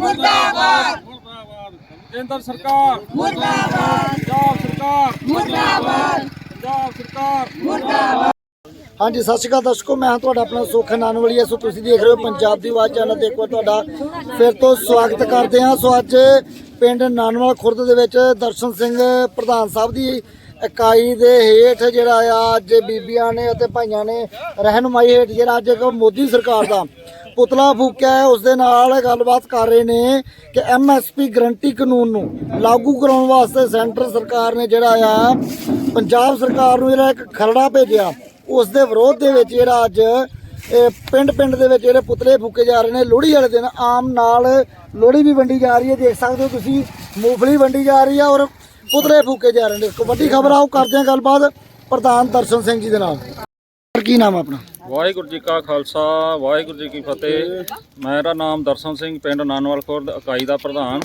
ਮੁਰਦਾਬਾਦ। ਮੁਰਦਾਬਾਦ। ਕੇਂਦਰ ਸਰਕਾਰ। ਮੁਰਦਾਬਾਦ। ਪੰਜਾਬ ਸਰਕਾਰ। ਮੁਰਦਾਬਾਦ। ਪੰਜਾਬ ਸਰਕਾਰ। ਹਾਂਜੀ ਸਤਿ ਸ਼੍ਰੀ ਅਕਾਲ ਦਰਸ਼ਕੋ ਮੈਂ ਹਾਂ ਤੁਹਾਡਾ ਆਪਣਾ ਸੁਖ ਨਾਨਵਲੀਆ। ਸੋ ਤੁਸੀਂ ਦੇਖ ਰਹੇ ਹੋ ਪੰਜਾਬ ਦੀ ਆਵਾਜ਼ ਚੈਨਲ ਤੇ ਇੱਕ ਵਾਰ ਤੁਹਾਡਾ ਫਿਰ ਤੋਂ ਸਵਾਗਤ ਕਰਦੇ ਹਾਂ। ਸੋ ਅੱਜ ਪਿੰਡ ਨਾਨਵਾਲ ਖੁਰਦ ਦੇ ਵਿੱਚ ਦਰਸ਼ਨ ਸਿੰਘ ਪ੍ਰਧਾਨ ਸਾਹਿਬ ਦੀ ਇਕਾਈ ਦੇ ਹੇਠ ਜਿਹੜਾ ਆ ਅੱਜ ਬੀਬੀਆਂ ਨੇ ਅਤੇ ਭਾਈਆਂ ਨੇ ਰਹਿਨੁਮਾਈ ਹੇਠ ਜਿਹੜਾ ਅੱਜ ਮੋਦੀ ਸਰਕਾਰ ਦਾ ਪੁਤਲਾ ਫੂਕਿਆ ਹੈ ਉਸ ਦੇ ਨਾਲ ਗੱਲਬਾਤ ਕਰ ਰਹੇ ਨੇ ਕਿ ਐਮਐਸਪੀ ਗਰੰਟੀ ਕਾਨੂੰਨ ਨੂੰ ਲਾਗੂ ਕਰਾਉਣ ਵਾਸਤੇ ਸੈਂਟਰ ਸਰਕਾਰ ਨੇ ਜਿਹੜਾ ਆ ਪੰਜਾਬ ਸਰਕਾਰ ਨੂੰ ਜਿਹੜਾ ਇੱਕ ਖਰੜਾ ਭੇਜਿਆ। ਉਸ ਦੇ ਵਿਰੋਧ ਦੇ ਵਿੱਚ ਜਿਹੜਾ ਅੱਜ ਪਿੰਡ ਪਿੰਡ ਦੇ ਵਿੱਚ ਜਿਹੜੇ ਪੁਤਲੇ ਫੂਕੇ ਜਾ ਰਹੇ ਨੇ ਲੋਹੜੀ ਵਾਲੇ ਦਿਨ ਆਮ ਨਾਲ ਲੋਹੜੀ ਵੀ ਵੰਡੀ ਜਾ ਰਹੀ ਹੈ ਦੇਖ ਸਕਦੇ ਹੋ ਤੁਸੀਂ ਮੂੰਗਫਲੀ ਵੰਡੀ ਜਾ ਰਹੀ ਹੈ ਔਰ ਪੁਤਲੇ ਫੂਕੇ ਜਾ ਰਹੇ ਨੇ। ਇੱਕ ਵੱਡੀ ਖਬਰ ਆਓ ਕਰਦੇ ਹਾਂ ਗੱਲਬਾਤ ਪ੍ਰਧਾਨ ਦਰਸ਼ਨ ਸਿੰਘ ਜੀ ਦੇ ਨਾਲ। ਸਰ, ਕੀ ਨਾਮ ਆਪਣਾ? ਵਾਹਿਗੁਰੂ ਜੀ ਕਾ ਖਾਲਸਾ ਵਾਹਿਗੁਰੂ ਜੀ ਕੀ ਫਤਿਹ। ਮੇਰਾ ਨਾਮ ਦਰਸ਼ਨ ਸਿੰਘ ਪਿੰਡ ਨਾਨਵਾਲ ਖੁਰਦ ਇਕਾਈ ਦਾ ਪ੍ਰਧਾਨ।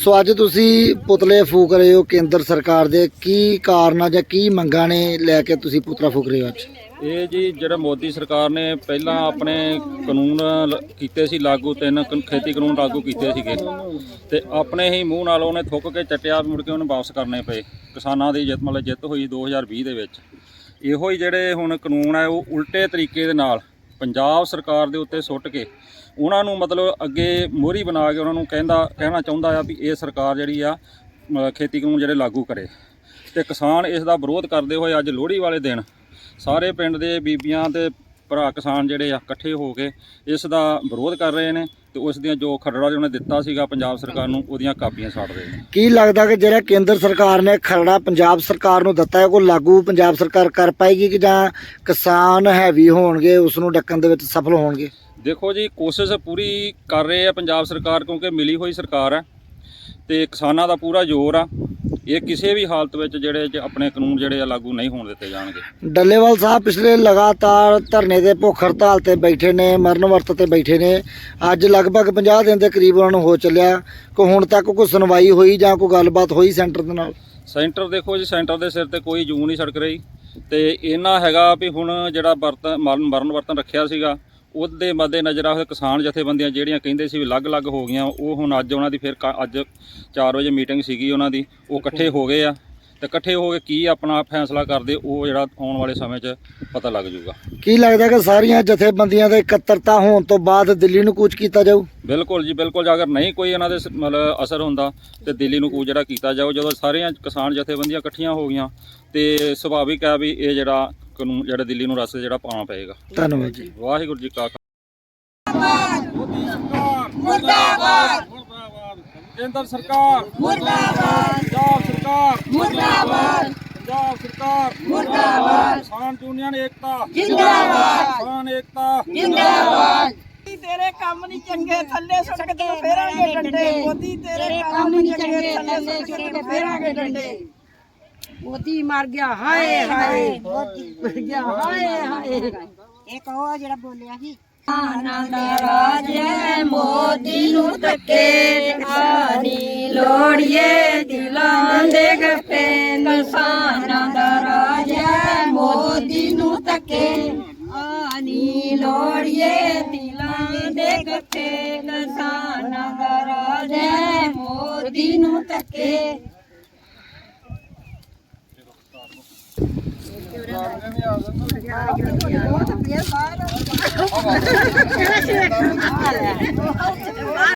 ਸੋ ਅੱਜ ਤੁਸੀਂ ਪੁਤਲੇ ਫੂਕ ਰਹੇ ਹੋ ਕੇਂਦਰ ਸਰਕਾਰ ਦੇ। ਕੀ ਕਾਰਨਾਂ ਜਾਂ ਕੀ ਮੰਗਾਂ ਨੇ ਲੈ ਕੇ ਤੁਸੀਂ ਪੁਤਲਾ ਫੂਕ ਰਹੇ ਹੋ ਅੱਜ? ਇਹ ਜੀ ਜਿਹੜਾ ਮੋਦੀ ਸਰਕਾਰ ਨੇ ਪਹਿਲਾਂ ਆਪਣੇ ਕਾਨੂੰਨ ਲ- ਕੀਤੇ ਸੀ ਲਾਗੂ ਤਿੰਨ ਕ- ਖੇਤੀ ਕਾਨੂੰਨ ਲਾਗੂ ਕੀਤੇ ਸੀਗੇ। ਤੇ ਆਪਣੇ ਹੀ ਮੂੰਹ ਨਾਲ ਉਹਨੇ ਥੁੱਕ ਕੇ ਚੱਟਿਆ ਮੁੜ ਕੇ ਉਹਨੇ ਵਾਪਸ ਕਰਨੇ ਪਏ। ਕਿਸਾਨਾਂ ਦੀ ਜਿੱਤ ਮਤਲਬ ਜਿੱਤ ਹੋਈ 2020 ਦੇ ਵਿੱਚ। ਇਹੋ ਹੀ ਜਿਹੜੇ ਹੁਣ ਕਾਨੂੰਨ ਹੈ ਉਹ ਉਲਟੇ ਤਰੀਕੇ ਦੇ ਨਾਲ ਪੰਜਾਬ ਸਰਕਾਰ ਦੇ ਉੱਤੇ ਸੁੱਟ ਕੇ ਉਹਨਾਂ ਨੂੰ ਮਤਲਬ ਅੱਗੇ ਮੋਹਰੀ ਬਣਾ ਕੇ ਉਹਨਾਂ ਨੂੰ ਕਹਿੰਦਾ, ਕਹਿਣਾ ਚਾਹੁੰਦਾ ਆ ਵੀ ਇਹ ਸਰਕਾਰ ਜਿਹੜੀ ਆ ਖੇਤੀ ਕਾਨੂੰਨ ਜਿਹੜੇ ਲਾਗੂ ਕਰੇ। ਤੇ ਕਿਸਾਨ ਇਸ ਦਾ ਵਿਰੋਧ ਕਰਦੇ ਹੋਏ ਅੱਜ ਲੋਹੜੀ ਵਾਲੇ ਦਿਨ ਸਾਰੇ ਪਿੰਡ ਦੇ ਬੀਬੀਆਂ ਤੇ ਭਰਾ ਕਿਸਾਨ ਜਿਹੜੇ ਆ ਇਕੱਠੇ ਹੋ ਕੇ ਇਸ ਦਾ ਵਿਰੋਧ ਕਰ ਰਹੇ ਨੇ ਤੇ ਉਸ ਦੀਆਂ ਜੋ ਖਰੜਾ ਉਹਨੇ ਦਿੱਤਾ ਸੀਗਾ ਪੰਜਾਬ ਸਰਕਾਰ ਨੂੰ ਉਹਦੀਆਂ ਕਾਪੀਆਂ ਸਾੜ ਰਹੇ ਨੇ। ਕੀ ਲੱਗਦਾ ਕਿ ਜਿਹੜਾ ਕੇਂਦਰ ਸਰਕਾਰ ਨੇ ਖਰੜਾ ਪੰਜਾਬ ਸਰਕਾਰ ਨੂੰ ਦਿੱਤਾ ਹੈ ਕੋਈ ਲਾਗੂ ਪੰਜਾਬ ਸਰਕਾਰ ਕਰ ਪਾਏਗੀ ਕਿ ਜਾਂ ਕਿਸਾਨ ਹੈਵੀ ਹੋਣਗੇ ਉਸ ਨੂੰ ਡੱਕਣ ਦੇ ਵਿੱਚ ਸਫਲ ਹੋਣਗੇ? ਦੇਖੋ ਜੀ ਕੋਸ਼ਿਸ਼ ਪੂਰੀ ਕਰ ਰਹੇ ਆ ਪੰਜਾਬ ਸਰਕਾਰ ਕਿਉਂਕਿ ਮਿਲੀ ਹੋਈ ਸਰਕਾਰ ਹੈ ਤੇ ਕਿਸਾਨਾਂ ਦਾ ਪੂਰਾ ਜ਼ੋਰ ਆ। ਇਹ ਕਿਸੇ ਵੀ ਹਾਲਤ ਵਿੱਚ ਜਿਹੜੇ ਆਪਣੇ ਕਾਨੂੰਨ ਜਿਹੜੇ ਆ ਲਾਗੂ ਨਹੀਂ ਹੋਣ ਦਿੱਤੇ ਜਾਣਗੇ। ਡੱਲੇਵਾਲ ਸਾਹਿਬ ਪਿਛਲੇ ਲਗਾਤਾਰ ਧਰਨੇ ਤੇ ਭੁੱਖ ਹੜਤਾਲ ਤੇ ਬੈਠੇ ਨੇ ਮਰਨ ਵਰਤ ਤੇ ਬੈਠੇ ਨੇ। ਅੱਜ ਲਗਭਗ 50 ਦਿਨ ਦੇ ਕਰੀਬ ਉਹਨਾਂ ਨੂੰ ਹੋ ਚੱਲਿਆ। ਕੋ ਹੁਣ ਤੱਕ ਕੋਈ ਸੁਣਵਾਈ ਹੋਈ ਜਾਂ ਕੋਈ ਗੱਲਬਾਤ ਹੋਈ ਸੈਂਟਰ ਦੇ ਨਾਲ? ਸੈਂਟਰ ਦੇਖੋ ਜੀ ਸੈਂਟਰ ਦੇ ਸਿਰ ਤੇ ਕੋਈ ਜੂ ਨਹੀਂ ਸੜਕ ਰਹੀ। ਤੇ ਇਹਨਾਂ ਹੈਗਾ ਵੀ ਹੁਣ ਜਿਹੜਾ ਵਰਤਨ ਮਰਨ ਮਰਨ ਵਰਤਨ ਰੱਖਿਆ ਸੀਗਾ ਉਹਦੇ ਮੱਦੇ ਨਜ਼ਰ ਆ ਕਿਸਾਨ ਜਥੇਬੰਦੀਆਂ ਜਿਹੜੀਆਂ ਕਹਿੰਦੇ ਸੀ ਵੀ ਅਲੱਗ-ਅਲੱਗ ਹੋ ਗਈਆਂ ਉਹ ਹੁਣ ਅੱਜ ਉਹਨਾਂ ਦੀ ਫਿਰ ਕ- ਅੱਜ 4 ਵਜੇ ਮੀਟਿੰਗ ਸੀਗੀ ਉਹਨਾਂ ਦੀ ਉਹ ਇਕੱਠੇ ਹੋ ਗਏ ਆ। ਤੇ ਇਕੱਠੇ ਹੋ ਕੇ ਕੀ ਆਪਣਾ ਫੈਸਲਾ ਕਰਦੇ ਉਹ ਜਿਹੜਾ ਆਉਣ ਵਾਲੇ ਸਮੇਂ 'ਚ ਪਤਾ ਲੱਗ ਜਾਊਗਾ। ਕੀ ਲੱਗਦਾ ਕਿ ਸਾਰੀਆਂ ਜਥੇਬੰਦੀਆਂ ਦੇ ਇਕੱਤਰਤਾ ਹੋਣ ਤੋਂ ਬਾਅਦ ਦਿੱਲੀ ਨੂੰ ਕੂਚ ਕੀਤਾ ਜਾਊ? ਬਿਲਕੁਲ ਜੀ ਬਿਲਕੁਲ ਜੇ ਅਗਰ ਨਹੀਂ ਕੋਈ ਇਹਨਾਂ ਦੇ ਸ- ਮਤਲਬ ਅਸਰ ਹੁੰਦਾ ਤੇ ਦਿੱਲੀ ਨੂੰ ਕੂ ਜਿਹੜਾ ਕੀਤਾ ਜਾਓ ਜਦੋਂ ਸਾਰੀਆਂ ਕਿਸਾਨ ਜਥੇਬੰਦੀਆਂ ਇਕੱਠੀਆਂ ਹੋ ਗਈਆਂ ਤੇ ਸੁਭਾਵਿਕ ਹੈ ਵੀ ਇਹ ਜਿਹੜਾ ਕਾਨੂੰਨ ਜਿਹੜਾ ਦਿੱਲੀ ਨੂੰ ਰਸਤੇ ਜਿਹੜਾ ਪਾਉਣਾ ਪਏਗਾ। ਧੰਨਵਾਦ ਜੀ। ਵਾਹਿਗੁਰੂ ਜੀ ਕਾ ਮੁਰਦਾਬਾਦ ਮੁਰਦਾਬਾਦ। ਕੇਂਦਰ ਸਰਕਾਰ। ਮੁਰਦਾਬਾਦ। ਪੰਜਾਬ ਸਰਕਾਰ। ਮੁਰਦਾਬਾਦ। ਪੰਜਾਬ ਸਰਕਾਰ। ਮੁਰਦਾਬਾਦ। ਕਿਸਾਨ ਯੂਨੀਅਨ ਏਕਤਾ। ਜਿੰਦਾਬਾਦ। ਕਿਸਾਨ ਏਕਤਾ। ਜਿੰਦਾਬਾਦ। ਤੇਰੇ ਕੰਮ ਨਹੀਂ ਚੰਗੇ ਥੱਲੇ ਸੁੱਟ ਕੇ ਫੇਰਾਂਗੇ ਡੰਡੇ। ਮੋਦੀ ਤੇਰੇ ਕੰਮ ਨਹੀਂ ਚੰਗੇ ਥੱਲੇ ਸੁੱਟ ਕੇ ਫੇਰਾਂਗੇ ਡੰਡੇ। ਮੋਦੀ ਮਰ ਗਿਆ ਹਾਏ ਹਾਏ ਮਰ ਗਿਆ ਹਾਏ ਹਾਏ। ਇੱਕ ਉਹ ਜਿਹੜਾ ਬੋਲਿਆ ਸੀ। ਆਨੰਦ ਰਾਜੇ ਮੋਦੀ ਨੂੰ ਤੱਕੇ ਆਨੀ ਲੋੜੀਏ ਦਿਲਾਂ ਦੇ ਗੱਪੇ ਕਿਸਾਨਾਂ ਦਾ ਰਾਜੇ ਮੋਦੀ ਨੂੰ ਤੱਕੇ ਆਨੀ ਲੋੜੀਏ ਦਿਲਾਂ ਦੇ ਗੱਪੇ ਕਿਸਾਨਾਂ ਦਾ ਰਾਜੇ ਮੋਦੀ ਨੂੰ ਤੱਕੇ ¡Gracias!